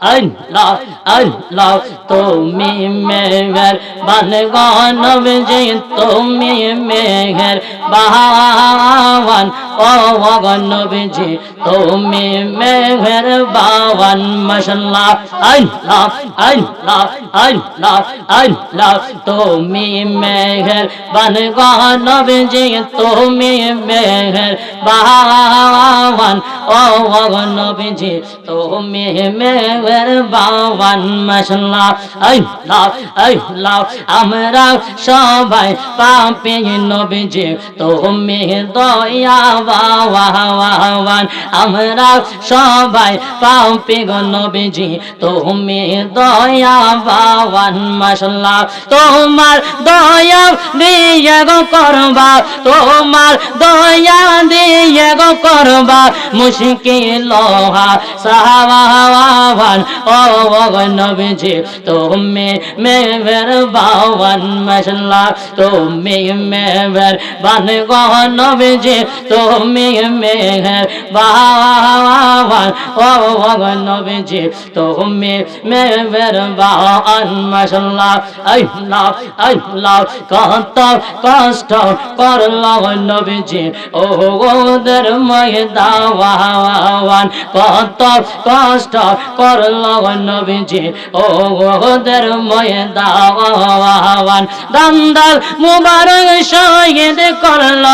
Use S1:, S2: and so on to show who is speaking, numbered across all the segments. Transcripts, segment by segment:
S1: আল্লাহ আল্লাহ, তুমি মেঘের বানগণ যে তুমি মেঘের বাহান। ও নবীজি, তুমি মেঘের বাবান মশাল্লাহ আল্লাহ আল্লাহ আল্লাহ আল্লাহ, তুমি মেঘের বানগণ যে তুমি মেঘের বাবান ও নবীজি, তুমি মেঘের বাবান, মশাল্লাহ। আল্লাহ আল্লাহ, আমরা সবাই পাপি নবীজি। তুমি দয়া বাবান, আমরা সবাই পাপি নবীজি। তুমি দয়া বাবান, মশাল্লাহ। তোমার দয়া দিয়ে গো করবা, তোমার দয়া দিয়ে গো করবা। মুশকিল সাহাবান ও নবীজি, তুমি মেঘের বাবান মশাল্লাহ তুমি মেঘের বান গো নবীজি, তুমি মেঘের বাবান, ও নবীজি, তুমি মেঘের বাবান মশাল্লাহ আল্লাহ আল্লাহ, কত কষ্ট করল নবীজি, ও গোদের ময়দাওয়ান কত কষ্ট নবীজি ও গোদের ময়দাওয়ান দান্দাল মুবারক শহীদ করল,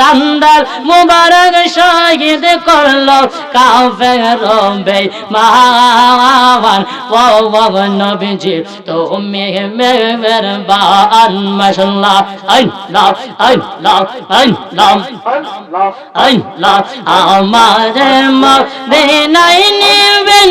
S1: দান্দাল মুবারক শহীদ করল, কাফের বে মাওয়ান ও নবীজি, তুমি মেঘের বান মশাল্লাহ আল্লাহ আল্লাহ আল্লাহ আল্লাহ আমার মদিনায় নেবেন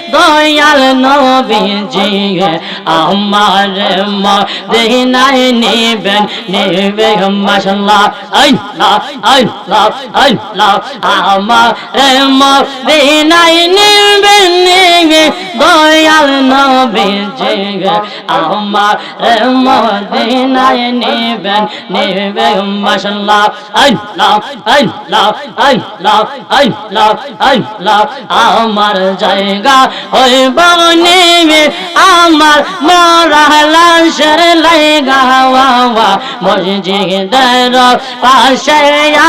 S1: দয়াল নবীজি, আমার মদিনায় নেবেন নেবে মশাল্লাহ আল্লাহ আল্লাহ আল্লাহ, আমার মদিনায় নেবেন নিয়ে দয়াল নবীজি, আমার মদিনায় নেবেন নেবে মশাল্লাহ আল্লাহ আল্লাহ আল্লাহ আল্লাহ আল্লাহ, আমার জায়গা ওই বনেবে আমার মরা লাশের লাইগা বাবা মসজিদের পাশে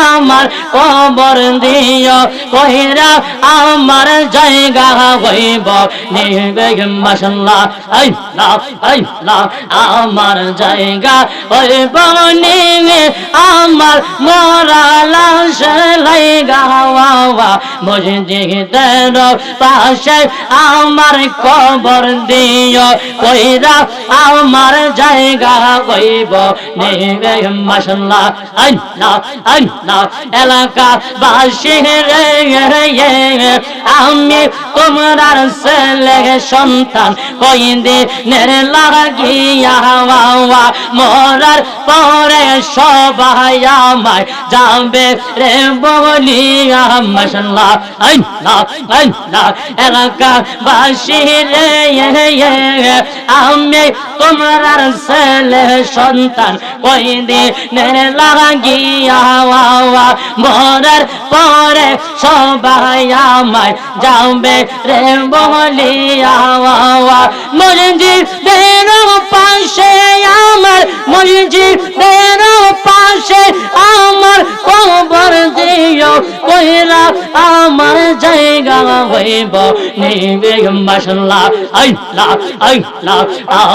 S1: আমার কবর দিও, কইরা আমার জায়গা হইব। নিবে মাসাল্লাহ আল্লাহ আল্লাহ আমার জায়গা হইব নিবে আমার মরা লাশের লাইগা বাবা মসজিদের পাশে আমার কবর দিও, কইরা আমার জায়গা কইব। নেবে মাসাল্লাহ আল্লাহ আল্লাহ এলাকা বাসী রে। আমি তোমরার ছেলে সন্তান। কই দিনের লাগিয়া মরার পরে সবাই আমায় যাবে রে বলিয়া আল্লাহ এলাকা বাসী রে আমি তোমার সন্তান। লাগিয়া মরার পরে সবাই আমায় যাবে রে বলিয়া মসজিদের পাশে আমার মসজিদের পাশে আমার কবর দিও, কইরা আমার জায়গা হইব। নিবে মাসাল্লাহ আল্লাহ আল্লাহ,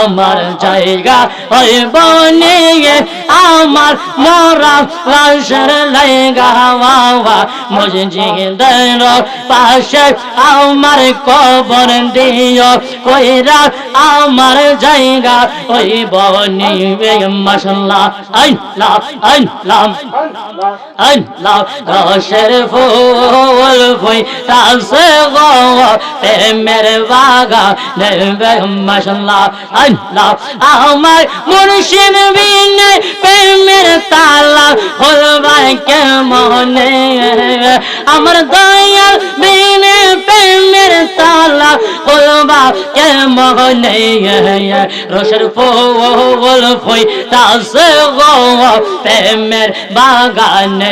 S1: আমার জায়গা হইব। নিয়ে আমার মরা লাশের লাইগা বাবা, মসজিদের পাশে আমার কবর দিও, কইরা আমার জায়গা হইব। নিবে মাসাল্লাহ আল্লাহ الله لا شرف والفي تصغى تمر باغا نبه ما شاء الله الله আমার মুর্শিদ বিনে প্রেমের তালা হলবাই কে মনে আমার দয়াল বিনে প্রেমের তালা হলবা কে মনে রসের ফল ফই তাস গো প্রেমের বাগানে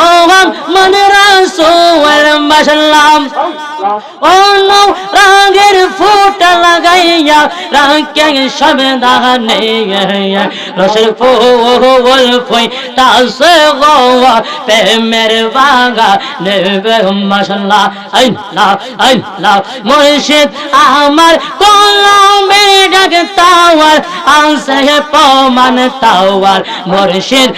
S1: মাশাল্লাহ ও নো রাগের ফুটা লাগাইয়া রাগে সব দাহানে রসের ফুল ফুই তাসে গো প্রেমের বাগা নেবে মাশাল্লাহ, আল্লাহ আল্লাহ। মুর্শিদ আমার কলমে ডাক তাওয়ার আসে প্রমাণ তাওয়ার। মুর্শিদ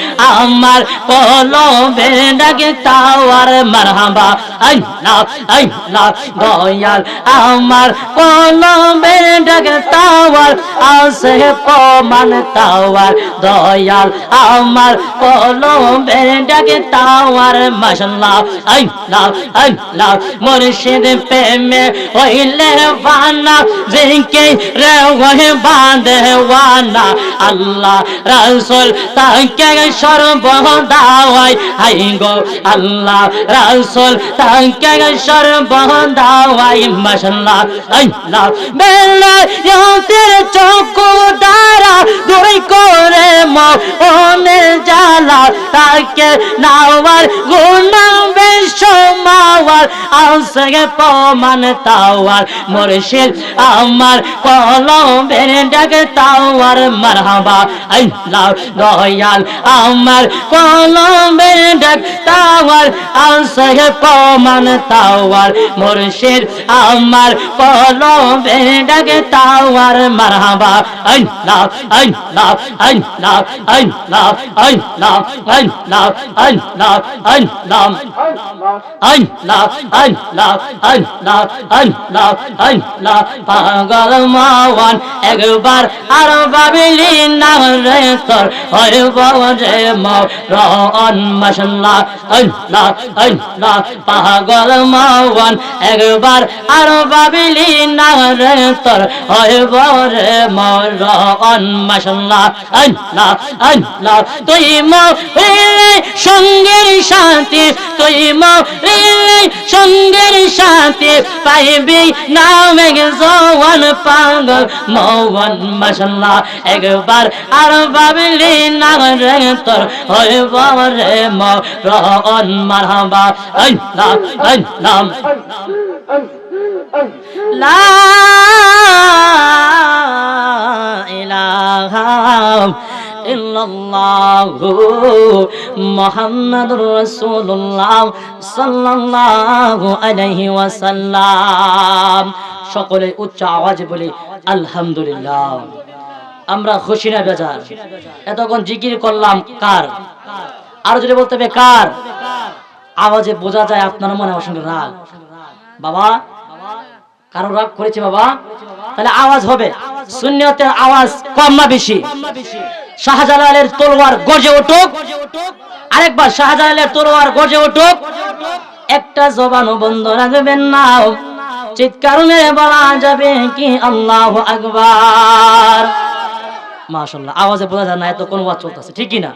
S1: আমার কলমে ডাক তাওয়ার, মারহাবা, আল্লাহ। আল্লাহ দয়াল আমার কলমে ডাক তাওয়ার আসে প্রমাণ তাওয়ার দয়াল আমার কলমে ডাক তাওয়ার মাশাল্লাহ আল্লাহ আল্লাহ মুর্শিদ প্রেমে হইলে বানা জিকে রে ওহে বাঁধে ওয়ানা আল্লাহ রাসূল তাকে সর্বদাওয়াই হাই গো আল্লাহ রাসূল তাকে के सर बहंदा वाई मसल्ला अल्लाह मेरा यहाँ तेरे चौको दारा दुई कोरे মনের জ্বালা, তাকে নাওয়ার গুণা বেশমাওয়ার আউসে পমান তাওয়ার। মুর্শিদ আমার কলমের ডাকে তাওয়ার মারহাবা, আল্লাহ, দয়াল আমার কলমের ডাক তাওয়ার আউসে পমান প্রমাণ তাওয়ার মুর্শিদ আমার কলমের ডাক তাওয়ার মারহাবা আল্লাহ আল্লাহ আল্লাহ আল্লাহ আল্লাহ আল্লাহ আল্লাহ আল্লাহ আল্লাহ আল্লাহ আল্লাহ আল্লাহ আল্লাহ পাগল মাওয়ান একবার আর বাবিলি না রে তোর হর বরে মরণ মাশাল্লাহ আল্লাহ আল্লাহ পাগল মাওয়ান, একবার আর বাবিলি না রে তোর হর বরে মরণ, মাশাল্লাহ, আল্লাহ আল্লাহ। তুই মরে সঙ্গের সাথে তুই মরে সঙ্গের সাথে পাইবি নামে জওয়ান পাগল মৌবন মাশাল্লাহ। একবার আর ভাবলি না রে তোর, হয়ে বরে মরণ, মারহাবা, আল্লাহ আল্লাহ লা ইলাহা ইল্লাল্লাহু মুহাম্মাদুর রাসূলুল্লাহ ওয়াসাল্লাম সকলে উচ্চ আওয়াজে বলি, আলহামদুলিল্লাহ। আমরা খুশি না, বেজার। এতক্ষণ জিকির করলাম কার? আর যদি বলতে হবে কার? আওয়াজে বোঝা যায় আপনার মনে আমার সঙ্গে রাগ। বাবা, কারও রাগ করেছে বাবা? তাহলে আওয়াজ হবে। শূন্যতের আওয়াজ কম না বেশি। শাহজালালের তলোয়ার গর্জে উঠুক। আরেকবার, শাহজালালের তলোয়ার গর্জে উঠুক। একটা জবানও বন্ধ রাখবেন না। চিৎকার বলা যাবে কি আল্লাহ আকবার। মাশাল্লাহ আওয়াজে বোঝা যায় না এত কোন ওয়াজ চলতেছে ঠিক কি না?